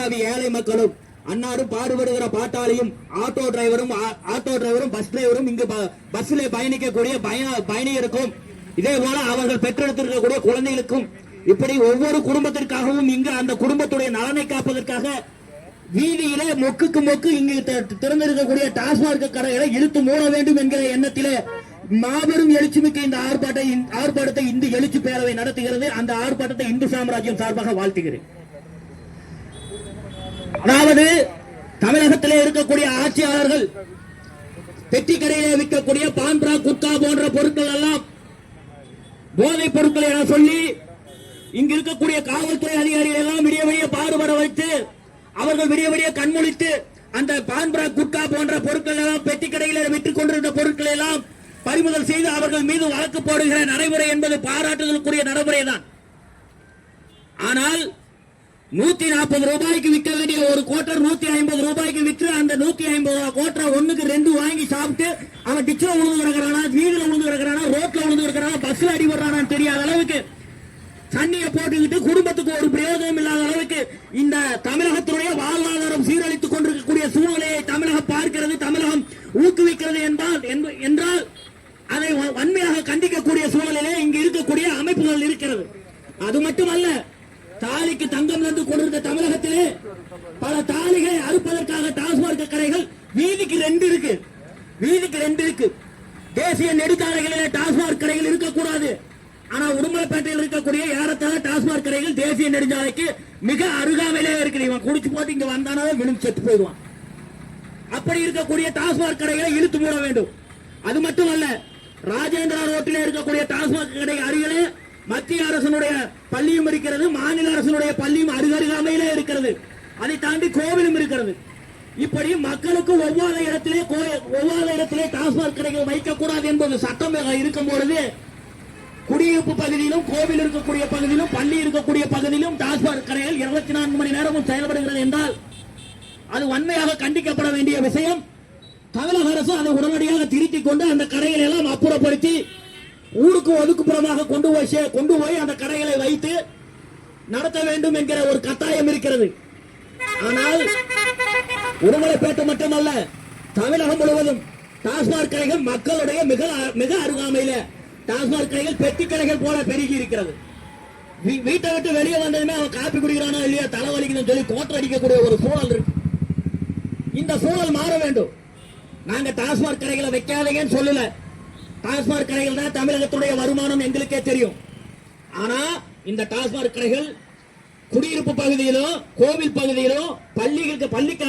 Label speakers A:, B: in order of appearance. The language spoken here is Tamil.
A: அப்பாவி ஏழை மக்களும் அன்னாரும் பாடுபடுகிற பாட்டாளியும் ஆட்டோ டிரைவரும் ஆட்டோ டிரைவரும் பஸ் டிரைவரும் இங்கு பஸ்ல பயணிக்கக்கூடிய பயணியருக்கும் இதே போல அவர்கள் பெற்றெடுத்திருக்கக்கூடிய குழந்தைகளுக்கும் இப்படி ஒவ்வொரு குடும்பத்திற்காகவும் இங்கு அந்த குடும்பத்துடைய நலனை காப்பதற்காக வீதியில மொக்குக்கு மொக்கு இங்கு திறந்திருக்கக்கூடிய டாஸ்மாக் கடைகளை இழுத்து மூட வேண்டும் என்கிற எண்ணத்திலே மாபெரும் எழுச்சிமிக்க இந்த ஆர்ப்பாட்டை ஆர்ப்பாட்டத்தை இந்து எழுச்சி பேரவை நடத்துகிறது. அந்த ஆர்ப்பாட்டத்தை இந்து சாம்ராஜ்யம் சார்பாக வாழ்த்துகிறேன். அதாவது தமிழகத்திலே இருக்கக்கூடிய ஆட்சியாளர்கள் பெட்டி விற்கக்கூடிய பான்பரா குட்கா போன்ற பொருட்கள் எல்லாம் போதைப் பொருட்கள் என சொல்லி இங்க இருக்கக்கூடிய காவல்துறை அதிகாரிகள் எல்லாம் விடிய விடிய பாடுபட வைத்து அவர்கள் விடிய விடிய கண்மொழித்து அந்த பான்பரா குட்கா போன்ற பொருட்கள் எல்லாம் பெட்டி கடையில் விற்றுக் கொண்டிருந்த பொருட்களை எல்லாம் பறிமுதல் செய்து அவர்கள் மீது வழக்கு போடுகிற நடைமுறை என்பது பாராட்டுதலுக்குரிய நடைமுறை தான் ஆனால் நூத்தி நாற்பது ரூபாய்க்கு விற்க வேண்டிய ஒரு கோட்டர் நூத்தி ஐம்பது ரூபாய்க்கு விற்று அந்த நூத்தி ஐம்பது ரூபாய் கோட்டர் ஒண்ணுக்கு ரெண்டு வாங்கி சாப்பிட்டு அவன் டிச்சில் உழுந்து கிடக்கிறானா வீதியில் விழுந்து கிடக்கிறானா ரோட்ல விழுந்து கிடக்கிறானா பஸ்ல அடிபடுறானான்னு தெரியாத அளவுக்கு தண்ணியை போட்டுக்கிட்டு குடும்பத்துக்கு ஒரு பிரயோஜனம் இல்லாத அளவுக்கு இந்த தமிழகத்துடைய வாழ்வாதாரம் சீரழித்துக் கொண்டிருக்கக்கூடிய சூழ்நிலையை தமிழகம் பார்க்கிறது தமிழகம் ஊக்குவிக்கிறது என்றால் என்றால் அதை வன்மையாக கண்டிக்கக்கூடிய சூழ்நிலையிலே இங்கு இருக்கக்கூடிய அமைப்புகள் இருக்கிறது. அது மட்டுமல்ல தாலிக்கு தங்கம் தந்து கொண்டிருந்த தமிழகத்திலே பல தாலிகளை அறுப்பதற்காக டாஸ்மார்க் கடைகள் வீதிக்கு ரெண்டு இருக்கு. வீதிக்கு ரெண்டு இருக்கு. தேசிய நெடுஞ்சாலைகளிலே டாஸ்மார்க் கடைகள் இருக்கக்கூடாது. ஆனா உடுமலைப்பேட்டையில் இருக்கக்கூடிய ஏறத்தாழ டாஸ்மார்க் கடைகள் தேசிய நெடுஞ்சாலைக்கு மிக அருகாமையிலே இருக்குது. இவன் குடிச்சு போட்டு இங்க வந்தானாவே விழுந்து செத்து போயிடுவான். அப்படி இருக்கக்கூடிய டாஸ்மார்க் கடைகளை இழுத்து மூட வேண்டும். அது மட்டுமல்ல ராஜேந்திரா ரோட்டில் இருக்கக்கூடிய டாஸ்மார்க் கடை அருகிலே மத்திய அரசனுடைய பள்ளியும் இருக்கிறது மாநில அரசனுடைய பள்ளியும் அருகருகாமையிலே இருக்கிறது. அதை தாண்டி கோவிலும் இருக்கிறது. இப்படி மக்களுக்கு ஒவ்வாத இடத்திலே கோ- ஒவ்வாத இடத்திலே டாஸ்மாக் கடைகள் வைக்கக்கூடாது என்பது சட்டம் இருக்கும் பொழுது குடியிருப்பு பகுதியிலும் கோவில் இருக்கக்கூடிய பகுதியிலும் பள்ளி இருக்கக்கூடிய பகுதியிலும் டாஸ்மாக் கடைகள் இருபத்தி நான்கு மணி நேரமும் செயல்படுகிறது என்றால் அது வன்மையாக கண்டிக்கப்பட வேண்டிய விஷயம். தமிழக அரசு அதை உடனடியாக திருத்திக் கொண்டு அந்த கடைகளை எல்லாம் அப்புறப்படுத்தி ஊருக்கு ஒதுக்குப்புறமாக கொண்டு போய் கொண்டு போய் அந்த கடைகளை வைத்து நடத்த வேண்டும் என்கிற ஒரு கட்டாயம் இருக்கிறது. ஆனால் உடுமலைப்பேட்டை மட்டுமல்ல தமிழகம் முழுவதும் டாஸ்மாக் கடைகள் மக்களுடைய மிக மிக அருகாமையில டாஸ்மாக் கடைகள் பெட்டி கடைகள் போல பெருகி இருக்கிறது. வீ- வீட்டை விட்டு வெளியே வந்ததுமே அவன் காப்பி குடிக்கிறானோ இல்லையா தலைவலிக்குதுன்னு சொல்லி கோட்டை அடிக்கக்கூடிய ஒரு சூழல் இருக்கு. இந்த சூழல் மாற வேண்டும். நாங்க டாஸ்மாக் கடைகளை வைக்காதீங்கன்னு சொல்லல. டாஸ்மாக் கடைகள் தான் தமிழகத்துடைய வருமானம் எங்களுக்கே தெரியும். ஆனா இந்த டாஸ்மாக் கடைகள் குடியிருப்பு பகுதியிலும் கோவில் பகுதியிலும் பள்ளிகளுக்கு பள்ளிக்கு